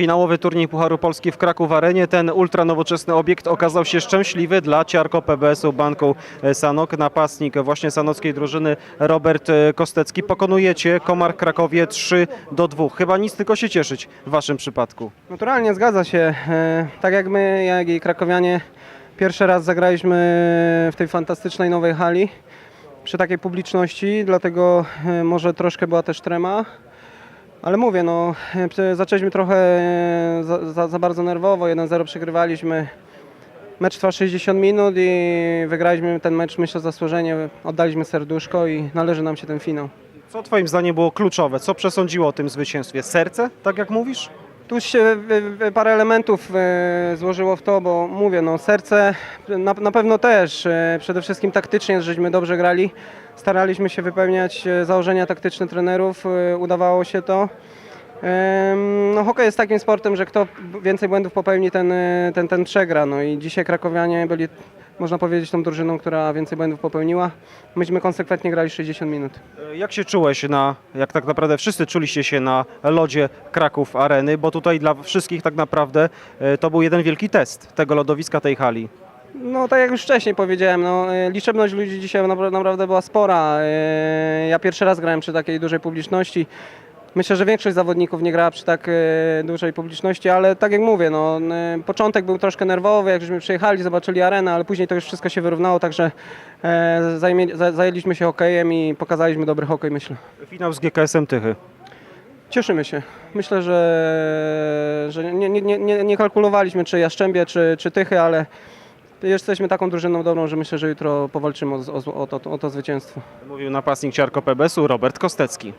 Finałowy turniej Pucharu Polski w Kraków Arenie. Ten ultranowoczesny obiekt okazał się szczęśliwy dla Ciarko PBS-u Banku Sanok. Napastnik właśnie sanockiej drużyny Robert e, Kostecki. Pokonujecie Komar Krakowie 3 do 2. Chyba nic tylko się cieszyć w waszym przypadku. Naturalnie zgadza się. E, Tak jak my, jak i krakowianie, pierwszy raz zagraliśmy w tej fantastycznej nowej hali przy takiej publiczności, dlatego e, może troszkę była też trema. Ale mówię, no, zaczęliśmy trochę e, za, za, za bardzo nerwowo, 1-0 przegrywaliśmy. Mecz trwa 60 minut i wygraliśmy ten mecz, myślę, zasłużenie. Oddaliśmy serduszko i należy nam się ten finał. Co twoim zdaniem było kluczowe? Co przesądziło o tym zwycięstwie? Serce, tak jak mówisz? Tu się y, y, parę elementów y, złożyło w to, bo mówię, no serce na, na pewno też. Przede wszystkim taktycznie, żeśmy dobrze grali. Staraliśmy się wypełniać założenia taktyczne trenerów, udawało się to. No, hokej jest takim sportem, że kto więcej błędów popełni, ten, ten, ten przegra. No i dzisiaj krakowianie byli, można powiedzieć, tą drużyną, która więcej błędów popełniła. Myśmy konsekwentnie grali 60 minut. E, Jak się czułeś na, jak tak naprawdę wszyscy czuliście się na lodzie Kraków Areny, bo tutaj dla wszystkich tak naprawdę e, to był jeden wielki test tego lodowiska, tej hali. No tak jak już wcześniej powiedziałem, no, e, liczebność ludzi dzisiaj napra- naprawdę była spora. Ja pierwszy raz grałem przy takiej dużej publiczności. Myślę, że większość zawodników nie grała przy tak e, dużej publiczności, ale tak jak mówię, no, e, początek był troszkę nerwowy, jak żeśmy przyjechali, zobaczyli arenę, ale później to już wszystko się wyrównało, także e, zajmie, zajęliśmy się hokejem i pokazaliśmy dobry hokej, myślę. Finał z GKS-em Tychy. Cieszymy się. Myślę, że, że nie, nie, nie, nie kalkulowaliśmy, czy Jaszczębie, czy, czy Tychy, ale jesteśmy taką drużyną dobrą, że myślę, że jutro powalczymy o, o, o, to, o to zwycięstwo. Mówił napastnik Ciarko PBS-u Robert Kostecki.